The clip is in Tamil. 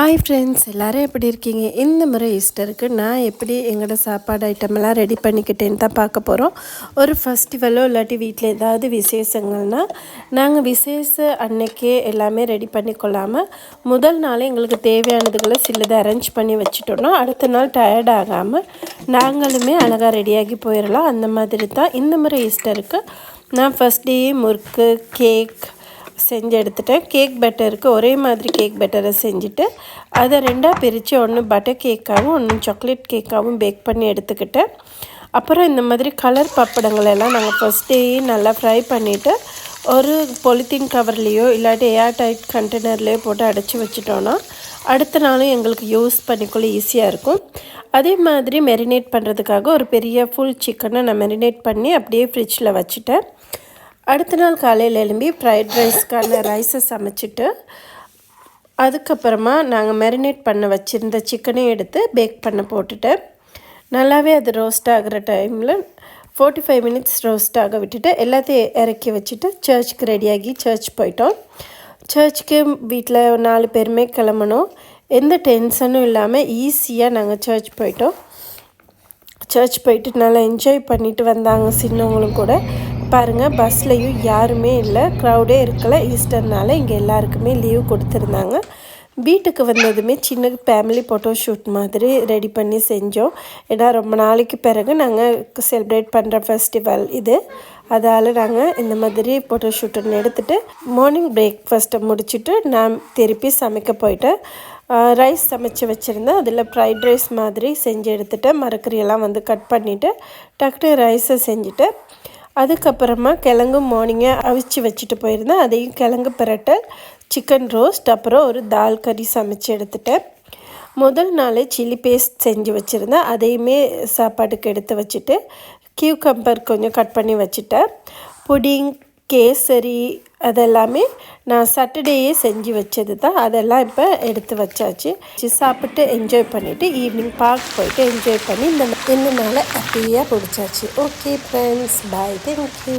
ஹாய் ஃப்ரெண்ட்ஸ் எல்லோரும் எப்படி இருக்கீங்க? இந்த முறை ஈஸ்டருக்கு நான் எப்படி எங்களோட சாப்பாடு ஐட்டமெல்லாம் ரெடி பண்ணிக்கிட்டேன்னு தான் பார்க்க போகிறோம் ஒரு ஃபெஸ்டிவலோ இல்லாட்டி வீட்டில் ஏதாவது விசேஷங்கள்னால் நாங்கள் விசேஷ அன்னைக்கே எல்லாமே ரெடி பண்ணிக்கொள்ளாமல் முதல் நாளே எங்களுக்கு தேவையானதுகளை சிலதை அரேஞ்ச் பண்ணி வச்சுட்டோம்னா அடுத்த நாள் டயர்ட் ஆகாமல் நாங்களுமே அழகாக ரெடியாகி போயிடலாம் அந்த மாதிரி தான் இந்த முறை ஈஸ்டருக்கு நான் ஃபஸ்ட் டே முறுக்கு கேக் செஞ்சு எடுத்துட்டேன் கேக் பெட்டருக்கு ஒரே மாதிரி கேக் பெட்டரை செஞ்சுட்டு அதை ரெண்டாக பிரித்து ஒன்று பட்டர் கேக்காகவும் ஒன்று சாக்லேட் கேக்காகவும் பேக் பண்ணி எடுத்துக்கிட்டேன். அப்புறம் இந்த மாதிரி கலர் பப்படங்களெல்லாம் நாங்கள் ஃபஸ்ட்டேயே நல்லா ஃப்ரை பண்ணிவிட்டு ஒரு பொலித்தீன் கவர்லேயோ இல்லாட்டி ஏர் டைட் கண்டெய்னர்லேயோ போட்டு அடைச்சி வச்சிட்டோன்னா அடுத்த நாளும் எங்களுக்கு யூஸ் பண்ணிக்கொள்ள ஈஸியாக இருக்கும். அதே மாதிரி மெரினேட் பண்ணுறதுக்காக ஒரு பெரிய ஃபுல் சிக்கனை நான் மெரினேட் பண்ணி அப்படியே ஃப்ரிட்ஜில் வச்சுட்டேன். அடுத்த நாள் காலையில் எழும்பி ஃப்ரைட் ரைஸ்க்கான ரைஸை சமைச்சிட்டு அதுக்கப்புறமா நாங்கள் மெரினேட் பண்ண வச்சுருந்த சிக்கனையும் எடுத்து பேக் பண்ண போட்டுட்டேன் நல்லாவே அது ரோஸ்ட் ஆகிற டைமில் ஃபோர்ட்டி ஃபைவ் மினிட்ஸ் ரோஸ்ட் ஆக விட்டுட்டு எல்லாத்தையும் இறக்கி வச்சுட்டு சர்ச்சுக்கு ரெடியாகி சர்ச் போயிட்டோம். சர்ச்சுக்கு வீட்டில் நாலு பேருமே கிளம்பணும். எந்த டென்ஷனும் இல்லாமல் ஈஸியாக நாங்கள் சர்ச் போயிட்டோம். சர்ச் போயிட்டு நல்லா என்ஜாய் பண்ணிட்டு வந்தாங்க சின்னவங்களும் கூட. பாருங்கள் பஸ்லேயும் யாருமே இல்லை. க்ரௌடே இருக்கலை. ஈஸ்டர்னால இங்கே எல்லாருக்குமே லீவ் கொடுத்துருந்தாங்க. வீட்டுக்கு வந்ததுமே சின்ன ஃபேமிலி ஃபோட்டோ ஷூட் மாதிரி ரெடி பண்ணி செஞ்சோம். ஏன்னா ரொம்ப நாளைக்கு பிறகு நாங்கள் செலிப்ரேட் பண்ணுற ஃபெஸ்டிவல் இது. அதால் நாங்கள் இந்த மாதிரி ஃபோட்டோ ஷூட்டுன்னு எடுத்துகிட்டு மார்னிங் பிரேக்ஃபாஸ்ட்டை முடிச்சுட்டு நான் திருப்பி சமைக்க போயிட்டேன். ரைஸ் சமைச்சு வச்சுருந்தேன். அதில் ஃப்ரைட் ரைஸ் மாதிரி செஞ்சு எடுத்துகிட்டேன் மரக்கறியெல்லாம் வந்து கட் பண்ணிவிட்டு டக்குனு ரைஸை செஞ்சுட்டு அதுக்கப்புறமா கிழங்கு மார்னிங்கே அவிச்சு வச்சுட்டு போயிருந்தேன். அதையும் கிழங்கு பிரட்டல் சிக்கன் ரோஸ்ட் அப்புறம் ஒரு தால் கறி சமைச்சு எடுத்துட்டேன். முதல் நாளே சில்லி பேஸ்ட் செஞ்சு வச்சுருந்தேன். அதையுமே சாப்பாட்டுக்கு எடுத்து வச்சுட்டு கியூ கம்பர் கொஞ்சம் கட் பண்ணி வச்சுட்டேன். புடிங் கேசரி அதெல்லாமே நான் சாட்டர்டேயே செஞ்சு வச்சது தான் அதெல்லாம் இப்போ எடுத்து வச்சாச்சு. சாப்பிட்டு என்ஜாய் பண்ணிவிட்டு ஈவினிங் பார்க் போயிட்டு என்ஜாய் பண்ணி இந்த இந்த நாளை ஹாப்பியாக பிடிச்சாச்சு ஓகே ஃப்ரெண்ட்ஸ் பாய் தேங்க்யூ